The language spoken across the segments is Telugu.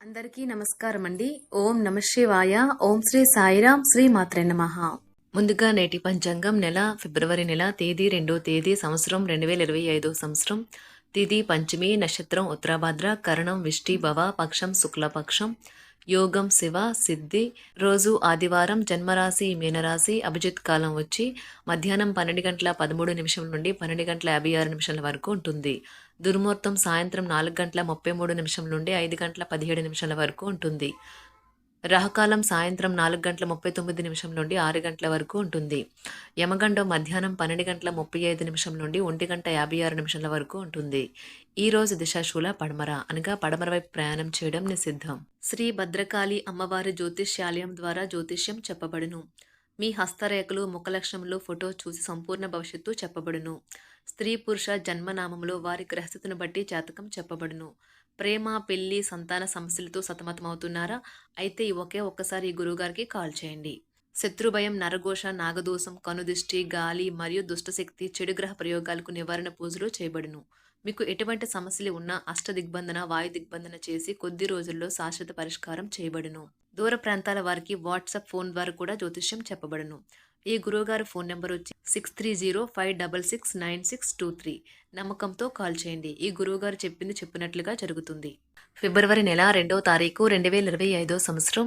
అందరికీ నమస్కారం అండి ఓం నమ శివాయ. ఓం శ్రీ సాయిరాం. శ్రీ మాత్రే నమ. ముందుగా నేటి పంచాంగం నెల ఫిబ్రవరి నెల తేదీ రెండో తేదీ సంవత్సరం రెండు వేల ఇరవై ఐదో సంవత్సరం. తిథి పంచమి నక్షత్రం ఉత్తరాభాద్ర కరణం విష్టి భవ పక్షం శుక్లపక్షం యోగం శివ సిద్ధి. రోజు ఆదివారం జన్మరాశి మీనరాశి అభిజిత్ కాలం వచ్చి మధ్యాహ్నం పన్నెండు గంటల పదమూడు నిమిషం నుండి పన్నెండు గంటల యాభై ఆరు నిమిషాల వరకు ఉంటుంది. దుర్ముహూర్తం సాయంత్రం నాలుగు గంటల ముప్పై మూడు నిమిషం నుండి ఐదు గంటల పదిహేడు నిమిషాల వరకు ఉంటుంది. రాహుకాలం సాయంత్రం నాలుగు గంటల ముప్పై తొమ్మిది నిమిషం నుండి ఆరు గంటల వరకు ఉంటుంది. యమగండం మధ్యాహ్నం పన్నెండు గంటల ముప్పై ఐదు నిమిషం నుండి ఒంటి గంట యాభై ఆరు నిమిషాల వరకు ఉంటుంది. ఈ రోజు దిశాశూల పడమర అనగా పడమర వైపు ప్రయాణం చేయడం నిషిద్ధం. శ్రీ భద్రకాళి అమ్మవారి జ్యోతిష్యాలయం ద్వారా జ్యోతిష్యం చెప్పబడును. మీ హస్తరేఖలు ముఖలక్షణములు ఫోటో చూసి సంపూర్ణ భవిష్యత్తు చెప్పబడును. స్త్రీ పురుష జన్మనామములో వారి గ్రహస్థితిని బట్టి జాతకం చెప్పబడును. ప్రేమ పెళ్ళి సంతాన సమస్యలతో సతమతమవుతున్నారా? అయితే ఒకే ఒక్కసారి ఈ గురువుగారికి కాల్ చేయండి. శత్రుభయం నరఘోష నాగదోషం కనుదిష్టి గాలి మరియు దుష్టశక్తి చెడు గ్రహ ప్రయోగాలకు నివారణ పూజలు చేయబడును. మీకు ఎటువంటి సమస్యలు ఉన్నా అష్ట దిగ్బంధన వాయు దిగ్బంధన చేసి కొద్ది రోజుల్లో శాశ్వత పరిష్కారం చేయబడును. దూర ప్రాంతాల వారికి వాట్సాప్ ఫోన్ ద్వారా కూడా జ్యోతిష్యం చెప్పబడును. ఈ గురువుగారు ఫోన్ నెంబర్ వచ్చి six three zero five double six nine six two three నమ్మకంతో కాల్ చేయండి. ఈ గురువుగారు చెప్పింది చెప్పినట్లుగా జరుగుతుంది. ఫిబ్రవరి నెల రెండవ తారీఖు రెండు వేల ఇరవై ఐదో సంవత్సరం.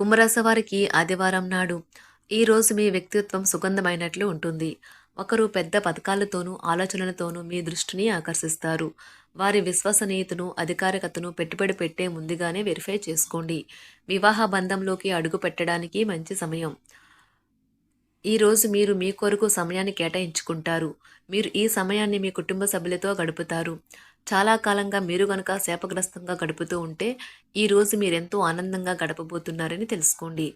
కుంభరాశి వారికి ఆదివారం నాడు ఈ రోజు మీ వ్యక్తిత్వం సుగంధమైనట్లు ఉంటుంది. ఒకరు పెద్ద పథకాలతోనూ ఆలోచనలతోనూ మీ దృష్టిని ఆకర్షిస్తారు. వారి విశ్వసనీయతను అధికారికతను పెట్టుబడి పెట్టే ముందుగానే వెరిఫై చేసుకోండి. వివాహ బంధంలోకి అడుగు పెట్టడానికి మంచి సమయం. ఈరోజు మీరు మీ కొరకు సమయాన్ని కేటాయించుకుంటారు. మీరు ఈ సమయాన్ని మీ కుటుంబ సభ్యులతో గడుపుతారు. చాలా కాలంగా మీరు గనక శాపగ్రస్తంగా గడుపుతూ ఉంటే ఈ రోజు మీరెంతో ఆనందంగా గడపబోతున్నారని తెలుసుకోండి.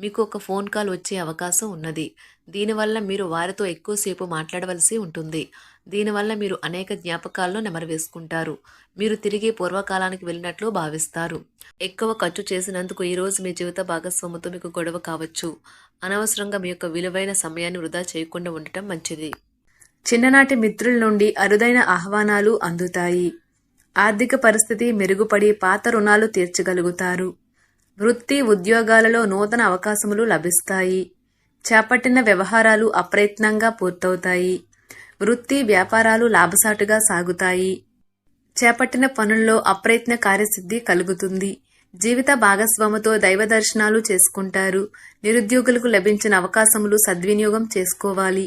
మీకు ఒక ఫోన్ కాల్ వచ్చే అవకాశం ఉన్నది. దీనివల్ల మీరు వారితో ఎక్కువసేపు మాట్లాడవలసి ఉంటుంది. దీనివల్ల మీరు అనేక జ్ఞాపకాలను నెమరవేసుకుంటారు. మీరు తిరిగి పూర్వకాలానికి వెళ్ళినట్లు భావిస్తారు. ఎక్కువ ఖర్చు చేసినందుకు ఈరోజు మీ జీవిత భాగస్వామితో మీకు గొడవ కావచ్చు. అనవసరంగా మీ యొక్క విలువైన సమయాన్ని వృధా చేయకుండా ఉండటం మంచిది. చిన్ననాటి మిత్రుల నుండి అరుదైన ఆహ్వానాలు అందుతాయి. ఆర్థిక పరిస్థితి మెరుగుపడి పాత రుణాలు తీర్చగలుగుతారు. వృత్తి ఉద్యోగాలలో నూతన అవకాశములు లభిస్తాయి. చేపట్టిన వ్యవహారాలు అప్రయత్నంగా పూర్తవుతాయి. వృత్తి వ్యాపారాలు లాభసాటుగా సాగుతాయి. చేపట్టిన పనుల్లో అప్రయత్న కార్యసిద్ధి కలుగుతుంది. జీవిత భాగస్వామితో దైవ దర్శనాలు చేసుకుంటారు. నిరుద్యోగులకు లభించిన అవకాశములు సద్వినియోగం చేసుకోవాలి.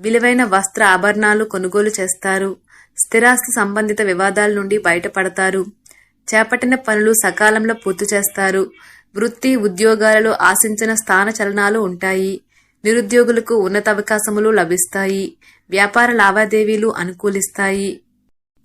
విలువైన వస్త్ర ఆభరణాలు కొనుగోలు చేస్తారు. స్థిరాస్తి సంబంధిత వివాదాల నుండి బయటపడతారు. చేపట్టిన పనులు సకాలంలో పూర్తి చేస్తారు. వృత్తి ఉద్యోగాలలో ఆశించిన స్థాన చలనాలు ఉంటాయి. నిరుద్యోగులకు ఉన్నత అవకాశములు లభిస్తాయి. వ్యాపార లావాదేవీలు అనుకూలిస్తాయి.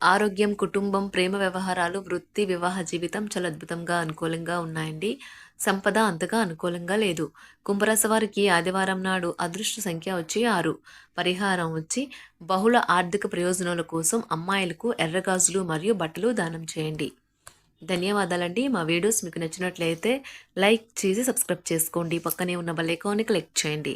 ఆరోగ్యం కుటుంబం ప్రేమ వ్యవహారాలు వృత్తి వివాహ జీవితం చాలా అద్భుతంగా అనుకూలంగా ఉన్నాయండి. సంపద అంతగా అనుకూలంగా లేదు. కుంభరాశి వారికి ఆదివారం నాడు అదృష్ట సంఖ్య వచ్చి ఆరు. పరిహారం వచ్చి బహుళ ఆర్థిక ప్రయోజనాల కోసం అమ్మాయిలకు ఎర్రగాజులు మరియు బట్టలు దానం చేయండి. ధన్యవాదాలండి. మా వీడియోస్ మీకు నచ్చినట్లయితే లైక్ చేసి సబ్స్క్రైబ్ చేసుకోండి. పక్కనే ఉన్న బెల్ ఐకాన్ని క్లిక్ చేయండి.